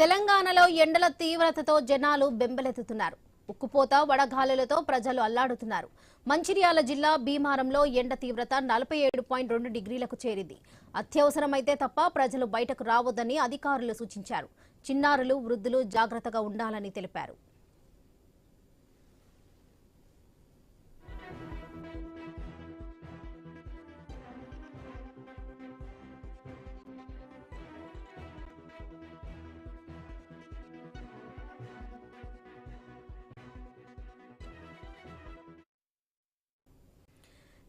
తెలంగాణలో ఎండల తీవ్రతతో జనాలు బెంబలెత్తుతున్నారు. ఉక్కుపోత వడగాలులతో ప్రజలు అల్లాడుతున్నారు. మంచిర్యాల జిల్లా భీమారంలో ఎండ తీవ్రత నలభై ఏడు పాయింట్ రెండు డిగ్రీలకు చేరింది. అత్యవసరమైతే తప్ప ప్రజలు బయటకు రావద్దని అధికారులు సూచించారు. చిన్నారులు వృద్ధులు జాగ్రత్తగా ఉండాలని తెలిపారు.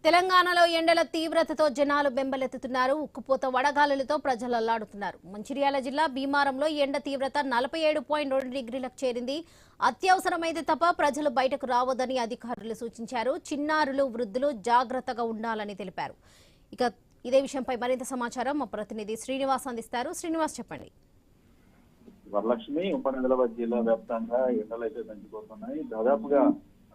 తెలంగాణలో ఎండల తీవ్రతతో జనాలు బెంబలెత్తుతున్నారు. ఉక్కుపోత వడగాలులతో ప్రజలు అల్లాడుతున్నారు. మంచిర్యాల జిల్లా భీమారంలో ఎండ తీవ్రత నలభై ఏడు పాయింట్ రెండు డిగ్రీలకు చేరింది. అత్యవసరమైతే తప్ప ప్రజలు బయటకు రావద్దని అధికారులు సూచించారు. చిన్నారులు వృద్ధులు జాగ్రత్తగా ఉండాలని తెలిపారు. ఇక ఇదే విషయంపై మరింత సమాచారం మా ప్రతినిధి శ్రీనివాస్ అందిస్తారు. శ్రీనివాస్ చెప్పండి. వరలక్ష్మి ఉపనిధులబాద్ జిల్లా వ్యాప్తంగా ఎండలు అయితే దాదాపుగా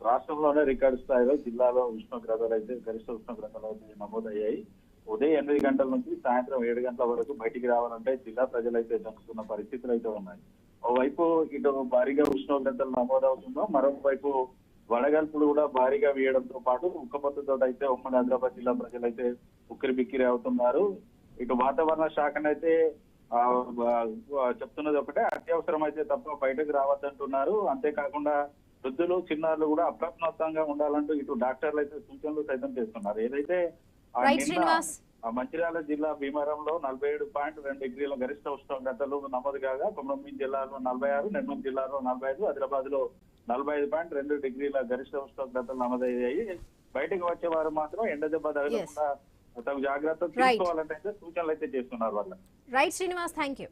రాష్ట్రంలోనే రికార్డు స్థాయిలో జిల్లాలో ఉష్ణోగ్రతలు అయితే గరిష్ట ఉష్ణోగ్రతలు అయితే నమోదయ్యాయి. ఉదయం ఎనిమిది గంటల నుంచి సాయంత్రం ఏడు గంటల వరకు బయటికి రావాలంటే జిల్లా ప్రజలైతే అయితే జంకుతున్న పరిస్థితులు అయితే ఉన్నాయి. ఓవైపు ఇటు భారీగా ఉష్ణోగ్రతలు నమోదవుతుందో మరోవైపు వడగల్పులు కూడా భారీగా వేయడంతో పాటు ఉక్కపోతతో అయితే ఉమ్మడి ఆదిలాబాద్ జిల్లా ప్రజలైతే ఉక్కిరి బిక్కిరి అవుతున్నారు. ఇటు వాతావరణ శాఖనైతే చెప్తున్నది ఒకటే అత్యవసరం అయితే తప్ప బయటకు రావద్దంటున్నారు. అంతేకాకుండా వృద్ధులు చిన్నారులు కూడా అప్రమత్తంగా ఉండాలంటూ ఇటు డాక్టర్లు అయితే సూచనలు సైతం చేస్తున్నారు. ఏదైతే మంచిర్యాల జిల్లా భీమవరంలో నలభై ఏడు పాయింట్ రెండు డిగ్రీల గరిష్ట ఉష్ణోగ్రతలు నమోదు కాగా కొమరంభీం జిల్లాలో నలభై ఆరు నెల్లూరు జిల్లాలో నలభై ఐదు ఆదిలాబాద్లో నలభై ఐదు పాయింట్ రెండు డిగ్రీల గరిష్ట ఉష్ణోగ్రతలు నమోదయ్యాయి. బయటకు వచ్చే వారు మాత్రం ఎండ దెబ్బ తగలకుండా తగు జాగ్రత్తలు. తీసుకోవాలంటే సూచనలు అయితే చేస్తున్నారు వాళ్ళు. Right Srinivas thank you